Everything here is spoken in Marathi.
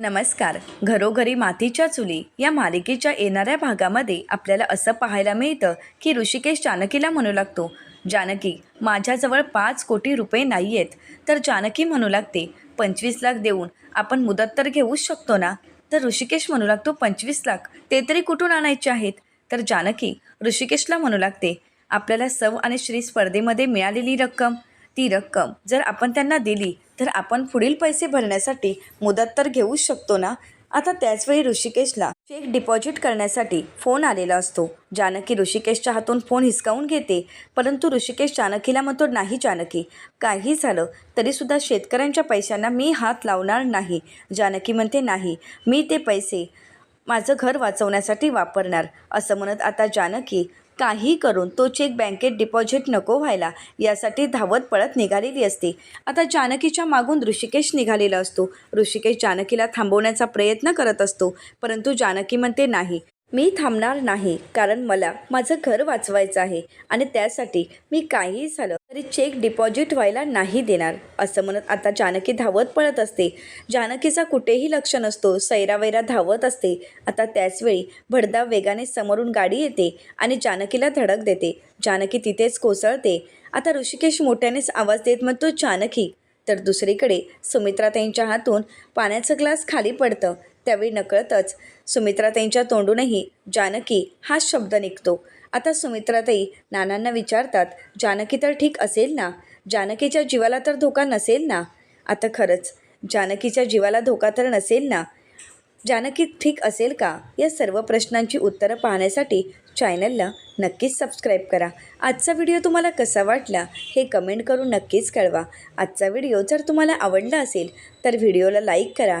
नमस्कार. घरोघरी मातीच्या चुली या मालिकेच्या येणाऱ्या भागामध्ये आपल्याला असं पाहायला मिळतं की ऋषिकेश जानकीला म्हणू लागतो जानकी माझ्याजवळ पाच कोटी रुपये नाही आहेत तर जानकी म्हणू लागते पंचवीस लाख देऊन आपण मुदत तर घेऊच शकतो ना? तर ऋषिकेश म्हणू लागतो पंचवीस लाख? ते तरी कुठून आणायचे आहेत? तर जानकी ऋषिकेशला म्हणू लागते आपल्याला सव आणि श्री स्पर्धेमध्ये मिळालेली रक्कम ती रक्कम जर आपण त्यांना दिली तर आपण पुढील पैसे भरण्यासाठी मुदत तर घेऊच शकतो ना? आता त्याचवेळी ऋषिकेशला चेक डिपॉझिट करण्यासाठी फोन आलेला असतो. जानकी ऋषिकेशच्या हातून फोन हिसकावून घेते. परंतु ऋषिकेश जानकीला म्हणतो नाही जानकी काही झालं तरीसुद्धा शेतकऱ्यांच्या पैशांना मी हात लावणार नाही. जानकी म्हणते नाही मी ते पैसे माझं घर वाचवण्यासाठी वापरणार. असं म्हणत आता जानकी काही करून तो चेक बँकेत डिपॉझिट नको व्हायला यासाठी धावत पळत निघालेली असते. आता जानकीच्या मागून ऋषिकेश निघालेला असतो. ऋषिकेश जानकीला थांबवण्याचा प्रयत्न करत असतो परंतु जानकी म्हणते नाही. मी थांबणार नाही कारण मला माझं घर वाचवायचं आहे आणि त्यासाठी मी काहीही झालं तरी चेक डिपॉझिट व्हायला नाही देणार असं म्हणत आता जानकी धावत पळत असते. जानकीचा कुठेही लक्ष नसतो सैरावैरा धावत असते. आता त्याचवेळी भडधाव वेगाने समोरून गाडी येते आणि जानकीला धडक देते. जानकी तिथेच कोसळते. आता ऋषिकेश मोठ्यानेच आवाज देत म्हणतो जानकी. तर दुसरीकडे सुमित्राताईंच्या हातून पाण्याचं ग्लास खाली पडतं. त्यावेळी नकळतच सुमित्राताईंच्या तोंडूनही जानकी हा शब्द निघतो. आता सुमित्राताई नानांना विचारतात जानकी तर ठीक असेल ना? जानकीच्या जीवाला तर धोका नसेल ना? आता खरंच जानकीच्या जीवाला धोका तर नसेल ना? जानकी ठीक असेल का? या सर्व प्रश्नांची उत्तरं पाहण्यासाठी चॅनलला नक्कीच सबस्क्राईब करा. आजचा व्हिडिओ तुम्हाला कसा वाटला हे कमेंट करून नक्कीच कळवा. आजचा व्हिडिओ जर तुम्हाला आवडला असेल तर व्हिडिओला लाईक करा.